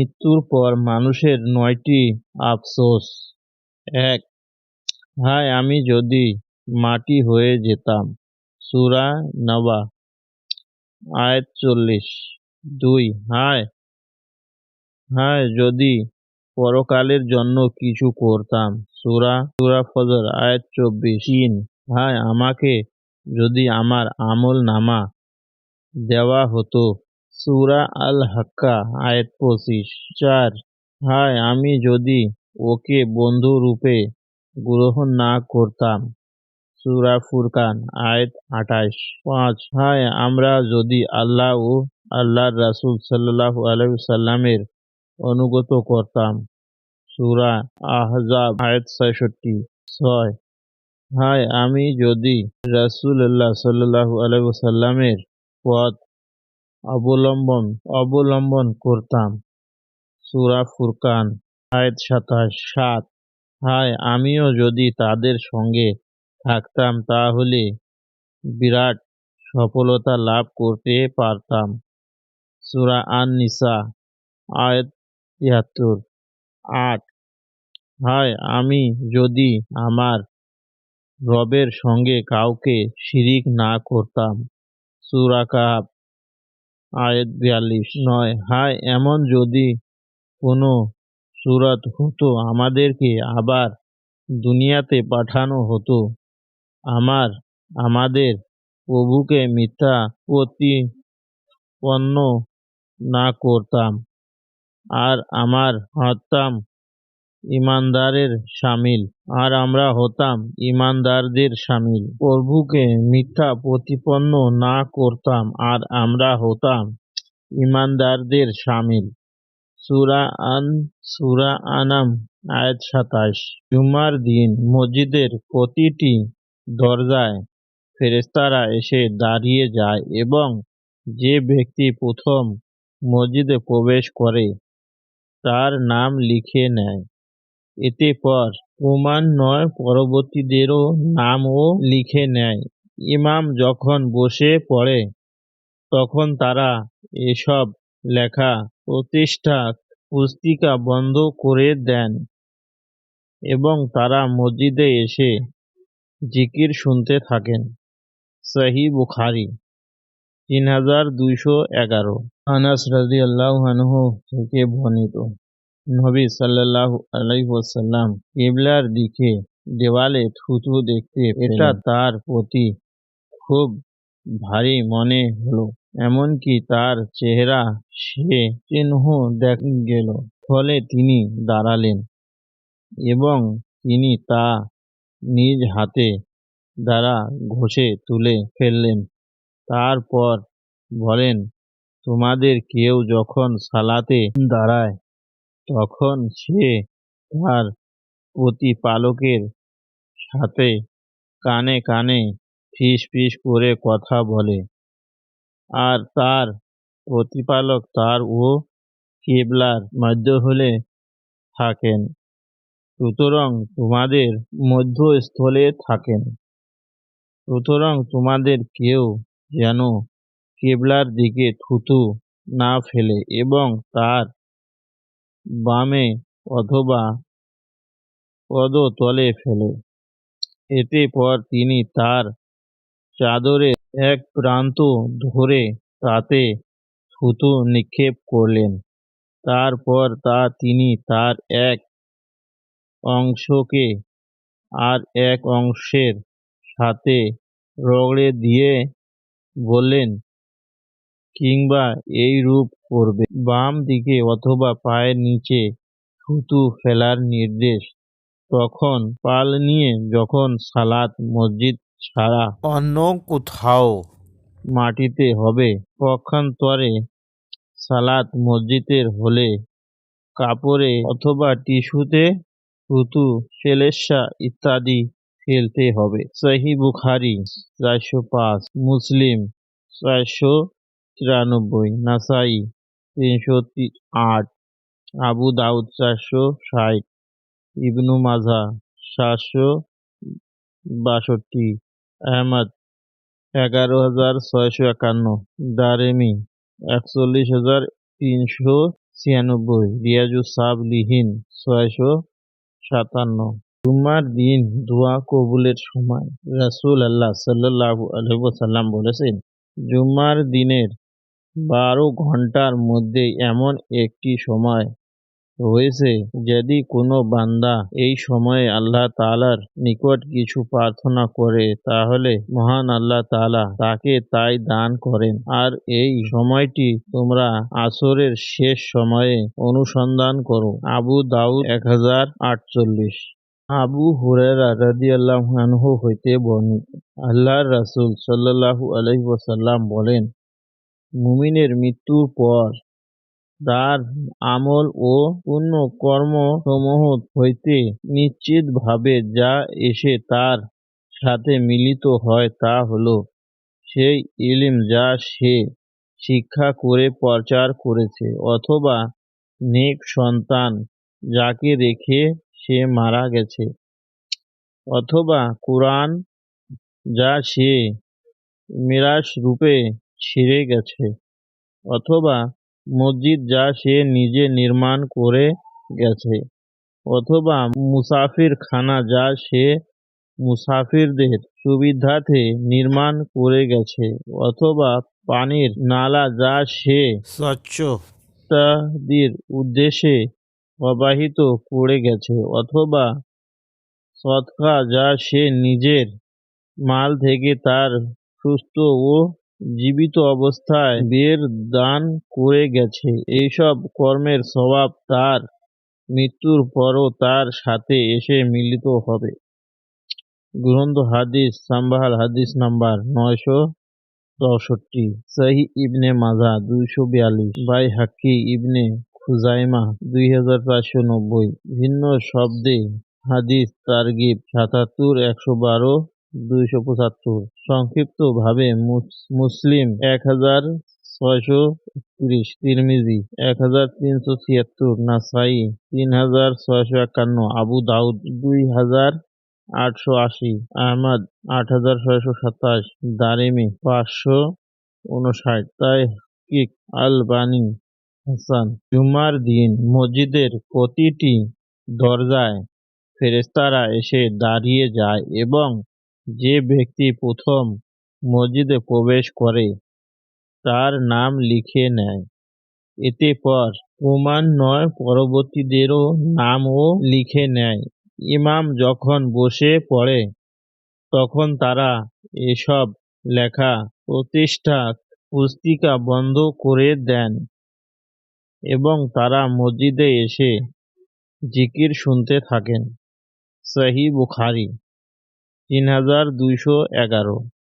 মৃত্যুর পর মানুষের নয়টি আফসোস। এক, হায়, আমি যদি মাটি হয়ে যেতাম। সূরা নবা, আয়াত চল্লিশ। দুই, হায় হায়, যদি পরকালের জন্য কিছু করতাম। সুরা, সূরা ফজর, আয়াত চব্বিশ। তিন, হায়, আমাকে যদি আমার আমল নামা দেওয়া হতো। সূরা আল হাক্কা আয়াত পঁচিশ। চার, হায়, আমি যদি ওকে বন্ধু রূপে গ্রহণ না করতাম। সূরা ফুরকান, আয়াত আঠাশ। পাঁচ, হায়, আমরা যদি আল্লাহ ও আল্লাহর রাসূল সাল্লাল্লাহু আলাইহি সাল্লামের অনুগত করতাম। সূরা আহজাব, আয়াত ছয়ষট্টি। ছয়, হায়, আমি যদি রাসূলুল্লাহ সাল্লাল্লাহু আলাইহি সাল্লামের পথ অবলম্বন অবলম্বন করতাম। সূরা ফুরকান, আয়াত সাতাশ, সাত। হায়, আমিও যদি তাদের সঙ্গে থাকতাম, তাহলে বিরাট সফলতা লাভ করতে পারতাম। সূরা আন নিসা আয়াত তিয়াত্তর, আট। হায়, আমি যদি আমার রবের সঙ্গে কাউকে শিরিক না করতাম। সূরা কাহাব আয়াত বিয়াল্লিশ নয়। হায়, এমন যদি কোনো সুরত হতো, আমাদেরকে আবার দুনিয়াতে পাঠানো হতো। আমার, আমাদের প্রভুকে মিথ্যা প্রতিপন্ন না করতাম। আর আমার হতাম ইমানদারের সামিল, আর আমরা হতাম ইমানদারদের সামিল। প্রভুকে মিথ্যা প্রতিপন্ন না করতাম, আর আমরা হতাম ইমানদারদের সামিল। সুরা আন, সুরা আনাম, আয়াত সাতাশ। জুমার দিন মসজিদের প্রতিটি দরজায় ফেরেস্তারা এসে দাঁড়িয়ে যায় এবং যে ব্যক্তি প্রথম মসজিদে প্রবেশ করে, তার নাম লিখে নেয়। এতে পর ক্রমান্বয়ে পরবর্তীদেরও নামও লিখে নেয়। ইমাম যখন বসে পড়ে, তখন তারা এসব লেখা প্রতিষ্ঠা পুস্তিকা বন্ধ করে দেন এবং তারা মসজিদে এসে জিকির শুনতে থাকেন। সাহি বুখারি, তিন হাজার দুইশো এগারো। আনাস রাজি আল্লাহ থেকে বর্ণিত। নবী সাল্লাহ আলাইসাল্লাম কেবলার দিকে দেওয়ালে থুতু দেখতে এটা তার প্রতি খুব ভারী মনে হলো এমনকি তার চেহারা সে চিহ্ন দেখ গেল। ফলে তিনি দাঁড়ালেন এবং তিনি তা নিজ হাতে দ্বারা ঘষে তুলে ফেললেন। তারপর বলেন তোমাদের কেউ যখন সালাতে দাঁড়ায় তখন সে তার প্রতিপালকের সাথে কানে কানে ফিস ফিস করে কথা বলে। আর তার প্রতিপালক তার ও কেবলার মধ্যহলে থাকেন, সুতরাং তোমাদের মধ্যস্থলে থাকেন। সুতরাং তোমাদের কেউ যেন কেবলার দিকে থুতু না ফেলে এবং তার বামে অথবা পদতলে ফেলে। এতে পর তিনি তার চাদরের এক প্রান্ত ধরে তাতে থুতু নিক্ষেপ করলেন। তারপর তা তিনি তার এক অংশকে আর এক অংশের সাথে রগড়ে দিয়ে বললেন, কিংবা এই রূপ করবে বাম দিকে অথবা পায়ের নিচে থুতু ফেলার নির্দেশ। তখন পাল নিয়ে যখন সালাত মসজিদ ছাড়া অন্য কোথাও মাটিতে হবে পক্ষান্তরে সালাত মসজিদের হলে কাপড়ে অথবা টিস্যুতে থুতু সেলেসা ইত্যাদি ফেলতে হবে। সহি বুখারি চারশো পাঁচ মুসলিম চারশো তিরানব্বই নাসাই তিনশো আট, আবু দাউদ চারশো ষাট, ইবনু মাজা সাতশো বাষট্টি, আহমদ এগারো হাজার ছয়শো একান্ন, দারেমি একচল্লিশ হাজার তিনশো ছিয়ানব্বই রিয়াজুস সাবলিহীন ছয়শো সাতান্ন। জুম্মার দিন দোয়া কবুলের সময় রাসূল আল্লাহ সাল্লাল্লাহু আলাইহি ওয়াসাল্লাম বলেছেন, জুম্মার দিনের বারো ঘণ্টার মধ্যে এমন একটি সময় রয়েছে যদি কোনো বান্দা এই সময়ে আল্লাহ তালার নিকট কিছু প্রার্থনা করে, তাহলে মহান আল্লাহ তাআলা তাকে তাই দান করেন। আর এই সময়টি তোমরা আসরের শেষ সময়ে অনুসন্ধান করো। আবু দাউদ এক হাজার আটচল্লিশ। আবু হুরায়রা রাদিয়াল্লাহু আনহু হইতে বর্ণিত। আল্লাহর রাসূল সাল্লাল্লাহু আলাইহি ওয়াসাল্লাম বলেন মুমিনের মৃত্যুর পর তার আমল ও পুণ্য কর্মসমূহ হইতে নিশ্চিতভাবে যা এসে তার সাথে মিলিত হয় তা হল সেই ইলিম যা সে শিক্ষা করে, প্রচার করেছে অথবা নেক সন্তান যাকে রেখে সে মারা গেছে অথবা কুরআন যা সে মিরাস রূপে ছিঁড়ে গেছে অথবা মসজিদ যা সে নিজে নির্মাণ করে গেছে অথবা মুসাফির খানা যা সে মুসাফিরদের সুবিধাতে নির্মাণ করে গেছে অথবা পানির নালা যা সে স্বচ্ছতাদের উদ্দেশ্যে প্রবাহিত করে গেছে অথবা সদকা যা সে নিজের মাল থেকে তার সুস্থ ও জীবিত অবস্থায় বের দান করে গেছে। এইসব কর্মের সওয়াব তার মৃত্যুর পরও তার সাথে এসে মিলিত হবে। গ্রন্থ হাদিস সাম্বাহাল হাদিস নাম্বার নয়শো চৌষট্টি, সহি ইবনে মাজা দুইশো বিয়াল্লিশ বাই হাক্কি ইবনে খুজাইমা দুই হাজার চারশো নব্বই। ভিন্ন শব্দে হাদিস তারগিব সাতাত্তর, একশো বারো দুইশো পঁচাত্তর। সংক্ষিপ্তভাবে মুসলিম এক হাজার ছয়শো তিরিশ তিরমিজি এক হাজার তিনশো ছিয়াত্তর। নাসাই তিন হাজার ছয়শো একান্ন। আবু দাউদ দুই হাজার আটশো আশি। আহমদ আট হাজার ছয়শো সাতাশ। দারিমি পাঁচশো উনষাট। তাই কিক আল বানি হাসান। জুমার দিন মসজিদের প্রতিটি দরজায় ফেরেস্তারা এসে দাঁড়িয়ে যায় এবং যে ব্যক্তি প্রথম মসজিদে প্রবেশ করে, তার নাম লিখে নেয়। এতে পর ক্রমান্বয়ে পরবর্তীদেরও নামও লিখে নেয়। ইমাম যখন বসে পড়ে, তখন তারা এসব লেখা প্রতিষ্ঠা পুস্তিকা বন্ধ করে দেন এবং তারা মসজিদে এসে জিকির শুনতে থাকেন। সহি বুখারি। তিন হাজার দুইশো এগারো।